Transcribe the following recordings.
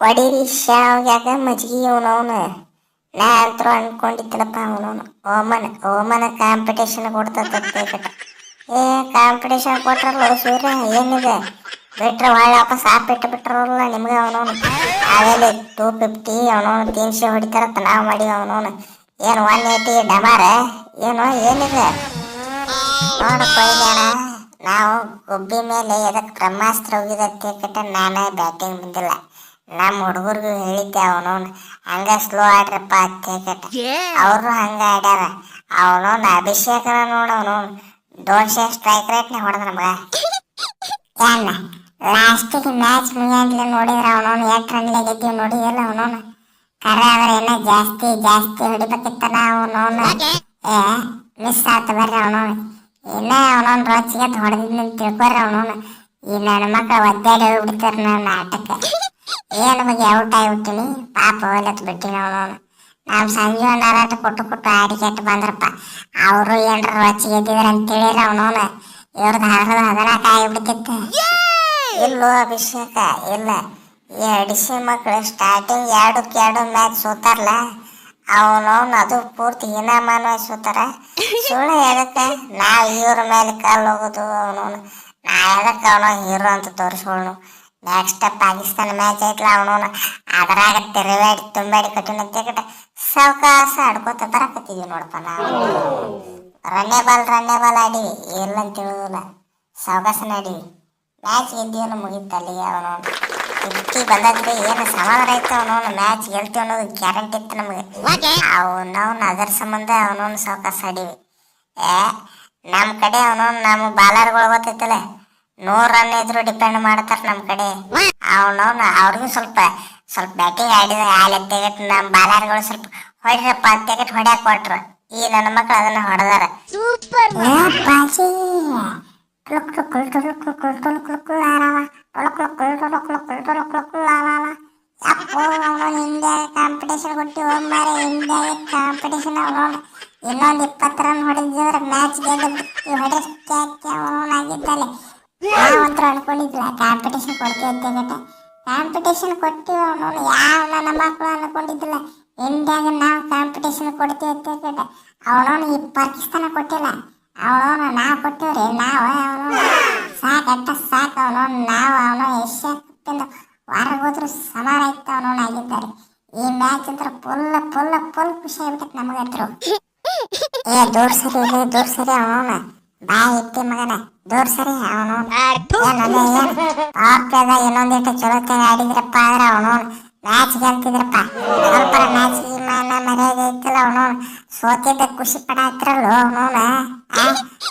ಹೊಡೀರಿ ಶಾವ್ಯಾಗ ಮಜ್ಗಿ ಅವನವನು. ನಾ ಅಂತರೂ ಅನ್ಕೊಂಡಿದ್ದನಪ್ಪ ಅವನವನು. ಓಮನ ಓಮನ ಕಾಂಪಿಟೇಷನ್ ಕೊಡ್ತದೆ ಏ ಕಾಂಪಿಟೇಷನ್ ಕೊಟ್ರಲ್ಲ ಸೂರ್ಯ ಏನಿದೆ? ಬಿಟ್ರೆ ಒಳ್ಳೆ ವಾಪಸ್ ಆಪ್ ಇಟ್ಟು ಬಿಟ್ರಲ್ಲ ನಿಮ್ಗೆ ಅವನವನು. ಆಮೇಲೆ ಟೂ ಫಿಫ್ಟಿ ಅವನವನು ತೀನ್ಶಿ ಹೊಡಿತಾರತ್ತ ನಾವು ಮಾಡಿ ಅವನವನು. ಏನು ಒನ್ ಏಯ್ಟಿ ಡಮಾರ? ಏನು, ಏನಿದೆ? ನೋಡಪ್ಪ ನಾವು ಗುಬ್ಬಿ ಮೇಲೆ ಎದಕ್ಕೆ ಬ್ರಹ್ಮಾಸ್ತ್ರ ಹೋಗಿದತ್ತೆ ಕಟ್ಟ ನಾನೇ ಬ್ಯಾಟಿಂಗ್ ಬಂದಿಲ್ಲ. ನಮ್ಮ ಹುಡುಗರ್ಗು ಹೇಳಿದ್ದೆ ಅವನು ಹಂಗ ಸ್ಲೋ ಆಡ್ರಪ್ಪ ಕಟ್ಟ ಅವರು ಹಂಗ ಆಡ್ಯಾರ. ಅವನು ಅಭಿಷೇಕನ ನೋಡವನು ಅವನವನು ಸ್ಟ್ರೈಕ್ ರೇಟ್ನೇ ಹೊಡೆದ ನಮಗ. ಯಾನ ಲಾಸ್ಟಿಗೆ ಮ್ಯಾಚ್ ಮುಗಿಯಂದ್ಲೆ ನೋಡಿದ್ರ ಅವನವನು ಎಷ್ಟು ರನ್ ಗೆದ್ದೀವಿ ನೋಡಿದಿಲ್ಲ ಅವನು ಕರೆ ಅವ್ರ ಏನ ಜಾಸ್ತಿ ಜಾಸ್ತಿ ಹೊಡಿಬೇಕಿತ್ತನ ಅವನು ಏ ಮಿಸ್ ಆತ ಬರ್ರಿ ಅವನು. ಇನ್ನ ಅವನವನ್ ರೋಚಿಗೆ ಹೊಡೆದಿದ್ನ ತಿಳ್ಕೊರಿ ಅವನವನು ಈ ನನ್ನ ಮಕ್ಕಳು ಒದ್ದಾಡಿ ಹೋಗ್ಬಿಡ್ತಾರ ನನ್ನ ಆಟಕ್ಕೆ ಏನು ಬಗ್ಗೆ ಔಟ್ ಆಗಿಬಿಟ್ಟಿನಿ? ಪಾಪ ಹೋಲತ್ ಬಿಟ್ಟಿನಿ ಅವನು ನಾವು ಸಂಜೆ ಒಂದು ಆರಾಟ ಕೊಟ್ಟು ಕೊಟ್ಟು ಆಡಿ ಕೆಟ್ಟು ಬಂದ್ರಪ್ಪ. ಅವರು ಏನರ ರೊಚ್ಚಿ ಎದ್ದಿದ್ರ ಅಂತೇಳಿರ ಅವನು ಇವ್ರದ್ದು ಹರಿದು ಹದನಾಕ ಆಗಿಬಿಡ್ತಿತ್ತು ಇಲ್ಲೋ ಅಭಿಷೇಕ, ಇಲ್ಲ. ಈ ಅಡಿಸಿ ಮಕ್ಕಳು ಸ್ಟಾರ್ಟಿಂಗ್ ಎರಡಕ್ಕೆ ಎರಡು ಮ್ಯಾಚ್ ಸೋತಾರಲ್ಲ, ಅವನು ಅದು ಪೂರ್ತಿ ಹೀನಾಮಾನ ಸೋತಾರ. ಸುಳ್ಳು ಹೇಳುತ್ತೆ ನಾವು ಇವ್ರ ಮೇಲೆ ಕಾಲು ಹೋಗೋದು ಅವನವನು ನಾ ಅವನು ಹೀರೋ ಅಂತ ತೋರಿಸ್ಕೊಳ್ಳು ನೆಕ್ಸ್ಟ್ ಪಾಕಿಸ್ತಾನ ಮ್ಯಾಚ್ ಐತಲ್ಲ ಅವನು. ಅದ್ರಾಗ ತಿರುವಾಡಿ ತುಂಬಾಡಿ ಕಟ್ಟಿನ ತೆಗಟ ಸಾವಕಾಸ ಆಡ್ಕೋತ ಬರಕತ್ತಿದ್ವಿ ನೋಡಪ್ಪ ನಾವು. ರನ್ನೇ ಬಾಲ್ ರನ್ನೇ ಬಾಲ್ ಆಡಿವಿ. ಇಲ್ಲ ಅಂತ ತಿಳಿದಿಲ್ಲ. ಸಾವಕಾಸನ ಆಡಿವಿ. ಮ್ಯಾಚ್ ಗೆದ್ದೀವಲ್ಲ ಮುಗೀತಲ್ಲಿ ಅವನು. ಫಿಫ್ಟಿ ಬಂದಾದ್ರೆ ಏನು ಸಮಾಧಾನ ಆಯ್ತು ಅವನವನು ಮ್ಯಾಚ್ ಗೆಲ್ತೀವಿ ಅನ್ನೋದು ಗ್ಯಾರಂಟಿ ಇತ್ತು ನಮಗೆ. ಅವನವನು ಅದರ ಸಂಬಂಧ ಅವನವನು ಸಾವಕಾಸ ಆಡಿವಿ. ಏ ನಮ್ಮ ಕಡೆ ಅವನವನು ನಮ್ಮ ಬಾಲರ್ಗಳು ಗೊತ್ತೈತಲ್ಲ. ನೂರು ರನ್ ಇದ್ರು ಡಿಪೆಂಡ್ ಮಾಡ್ತಾರ ನಮ್ಮ ಕಡೆ. ಅವನವ್ನ ಅವ್ರಿಗೂ ಸ್ವಲ್ಪ ಸ್ವಲ್ಪ ಬ್ಯಾಟಿಂಗ್ ಆಡಿದ್ರೆ ಆಲೆ ತೆಗೆಟ್ ನಮ್ಮ ಬಾಲರ್ಗಳು ಸ್ವಲ್ಪ ಹೊಡ್ರಪ್ಪ ತೆಗೆಟ್ ಹೊಡ್ಯಾಕ್ ಕೊಟ್ರು ಈ ನನ್ನ ಮಕ್ಳು ಅದನ್ನ ಹೊಡೆದಾರ. ಕಾಂಪಿಟೇಷನ್ ಕೊಟ್ಟು ಹೋಗ್ಮಾರೆ ಇಂಡಿಯಾಗೆ ಕಾಂಪಿಟೇಷನ್ ಅವನವನು ಇನ್ನೊಂದು ಇಪ್ಪತ್ತು ರನ್ ಹೊಡೆದಿದ್ರೆ ಮ್ಯಾಚ್ ಗೆದ್ದು ಆಗಿದ್ದಾನೆ. ನಾವಂತೂ ಅನ್ಕೊಂಡಿದ್ಲ ಕಾಂಪಿಟೇಷನ್ ಕೊಡ್ತೀವಿ ಅಂತ ಕಾಂಪಿಟೇಷನ್ ಕೊಟ್ಟಿವಿ ಅವನು ಯಾವ ನನ್ನ ಮಕ್ಕಳು ಅನ್ಕೊಂಡಿದ್ದಿಲ್ಲ. ಇಂಡಿಯಾಗ ನಾವು ಕಾಂಪಿಟೇಷನ್ ಕೊಡ್ತೀವಿ ಅಂತ ಗಟ್ಟ ಅವನವನು ಈ ಪಾಕಿಸ್ತಾನ ಕೊಟ್ಟಿಲ್ಲ. ಅವನವನು ನಾವು ಕೊಟ್ಟಿವ್ರಿ, ನಾವು ಅವನು ಸಾಕಟ್ಟ ಸಾಕು ಅವನವನು, ನಾವು ಅವನು ಏಷ್ಯಾ ಕಪ್ಪಿಂದ ಹೊರಗೆ ಹೋದ್ರು ಸಮಾನ ಇತ್ತು ಅವನವನು ಆಗಿದ್ದಾರೆ. ಈ ಮ್ಯಾಚ್ ಅಂದ್ರೆ ಫುಲ್ ಫುಲ್ ಫುಲ್ ಖುಷಿ ಆಗ್ಬಿಟ್ಟೈತೆ ನಮಗಂತರು. ಏ, ದೂರ ಸರಿ ದೂರ ಸರಿ ಅವನವನ. ಬಾಯ್ ಇಟ್ಟಿ ಮಗನ ದೂರ್ ಸರಿ ಅವನು ಏನಂದ್ರೆ ಏನು ಪಾಪದ ಇನ್ನೊಂದಿಟ್ಟು ಚಲೋತ್ತಾಗ ಆಡಿದ್ರಪ್ಪ ಆದ್ರೆ ಅವನು ಮ್ಯಾಚ್ ಗೆಲ್ತಿದ್ರಪ್ಪ. ಸ್ವಲ್ಪ ಮ್ಯಾಚ್ ಮಾನ ಮರ್ಯಾದೆ ಇತ್ತಲ್ಲ ಅವನು ಸೋತಿದ್ದ ಖುಷಿ ಪಡಾತ್ರಲ್ಲ ಅವನು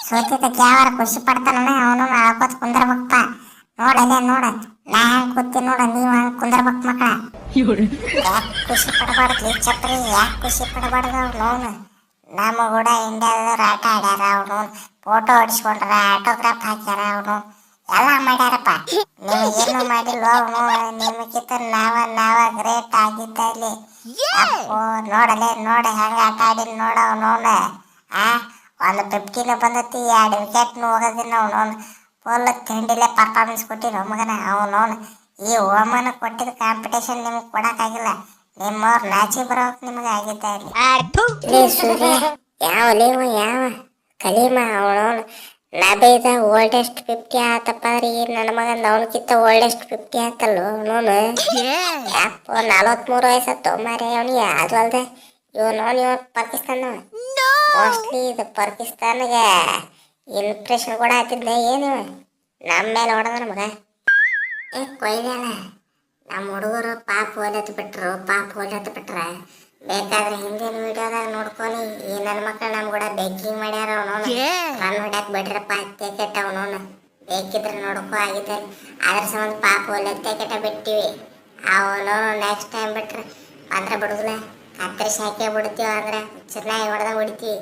ಸೋತಿದ್ದಕ್ಕೆ ಯಾವಾರ ಖುಷಿ ಪಡ್ತಾನ ಅವನವನು ಅಳ್ಕೋತ ಕುಂದ್ರಬೇಕಪ್ಪ. ನೋಡಲ್ಲೇ ನೋಡ. ನಾ ಹೆಂಗ್ ಕೂತಿ ನೋಡ ನೀವ್ ಹಂಗ್ ಕುಂದ್ರಬೇಕ್ ಮಕ್ಕಳ ಯಾಕೆ ಖುಷಿ ಪಡಬಾರ್ದು ಚಪ್ರಿ ಯಾಕೆ ಖುಷಿ ಪಡಬಾರ್ದು ಅವ್ನು? ನಮ್ಮ ಕೂಡ ಇಂಡಿಯಾದವ್ರು ಆಟ ಆಡ್ಯಾರ ಅವನು. ಫೋಟೋ ಹೊಡಿಸ್ಕೊಂಡ್ರ ಆಟೋಗ್ರಾಫ್ ಹಾಕ್ಯಾರ ಅವನು. ಎಲ್ಲ ಮಾಡ್ಯಾರಪ್ಪ. ನೀವು ಏನು ಮಾಡಿಲ್ಲ ಅವನು. ನಿಮಗಿಂತ ನಾವ ನಾವ ಗ್ರೇಟ್ ಆಗಿದ್ದ ಇಲ್ಲಿ. ನೋಡಲೆ ನೋಡ ಹೆಂಗ ಆಟ ಆಡಿಲ್ ನೋಡ ಅವನವನ ಆ ಒಂದು ಫಿಫ್ಟಿನ ಬಂದತಿ ಎರಡು ವಿಕೆಟ್ನು ಹೋಗೋದಿಲ್ಲ ಅವನವನು ಫುಲ್ ತಿಂಡಿಲೆ ಪರ್ಫಾರ್ಮೆನ್ಸ್ ಕೊಟ್ಟಿರೋ ಮಗನ ಅವನವನು ಈ ಓಮನ ಕೊಟ್ಟಿದ ಕಾಂಪಿಟೇಷನ್ ನಿಮ್ಗೆ ಕೊಡಕ್ಕಾಗಿಲ್ಲ ನಿಮ್ಮವ್ರು ನಾಚಿ ಬರೋಕ್ ನಿಮಗೆ ಆಗಿದ್ದ ಇಲ್ಲಿ. ಸೂರ್ಯ ಯಾವ ನೀವು ಯಾವ? ಕಲೀಮ ಅವನವನು ನಾ ಬೈದ ಓಲ್ಡೆಸ್ಟ್ ಫಿಫ್ಟಿ ಆತಪ್ಪ ರೀ. ನನ್ನ ಮಗನ ಅವನಕ್ಕಿಂತ ಓಲ್ಡೆಸ್ಟ್ ಫಿಫ್ಟಿ ಆತಲ್ಲ ಅವನು ಯಾಕೋ ನಲವತ್ಮೂರು ವಯಸ್ಸತ್ತು ಮಾರೇ ಅವನಿಗೆ. ಅದು ಅಲ್ದೆ ಇವನವನು ಇವ ಪಾಕಿಸ್ತಾನ ಮೋಸ್ಟ್ಲಿ ಇದು ಪಾಕಿಸ್ತಾನಿಗೆ ಇನ್ಪ್ರೆಷನ್ ಕೂಡ ಆತಿದ್ದೆ ಏನು ನಮ್ಮ ಮೇಲೆ ಹೊಡೆದ ನಮಗ ಏ ಕೊಯ್ದಲ್ಲ ನಮ್ಮ ಹುಡುಗರು ಪಾಪ ಓದತ್ ಬಿಟ್ರು ಪಾಪ ಓದತ್ ಬಿಟ್ರ ಬೇಕಾದ್ರೆ ಹಿಂದಿನ ವಿಡಿಯೋದಾಗ ನೋಡ್ಕೊನಿ. ಈ ನನ್ನ ಮಕ್ಕಳು ನಮ್ ಕೂಡ ಬೆಕ್ಕಿಂಗ್ ಮಾಡ್ಯಾರ ಅವನವನು. ಕಣ್ಣು ಹೊಡ್ಯಾಕ್ ಬಿಟ್ರಪ್ಪ ಅತ್ತೆ ಕೆಟ್ಟ ಬೇಕಿದ್ರೆ ನೋಡ್ಕೊ ಆಗಿದ್ರೆ ಅದ್ರ ಸಂಬಂಧ ಪಾಪ ಒಲೆತ್ತೆ ಕೆಟ್ಟ ಬಿಟ್ಟಿವಿ. ಅವನು ನೆಕ್ಸ್ಟ್ ಟೈಮ್ ಬಿಟ್ರೆ ಅಂದ್ರೆ ಬಿಡುದಿಲ್ಲ. ಕತ್ತರಿಸಿ ಹಾಕೇ ಬಿಡ್ತೀವಿ ಅಂದ್ರೆ ಚೆನ್ನಾಗಿ ಹೊಡೆದ ಹೊಡಿತೀವಿ.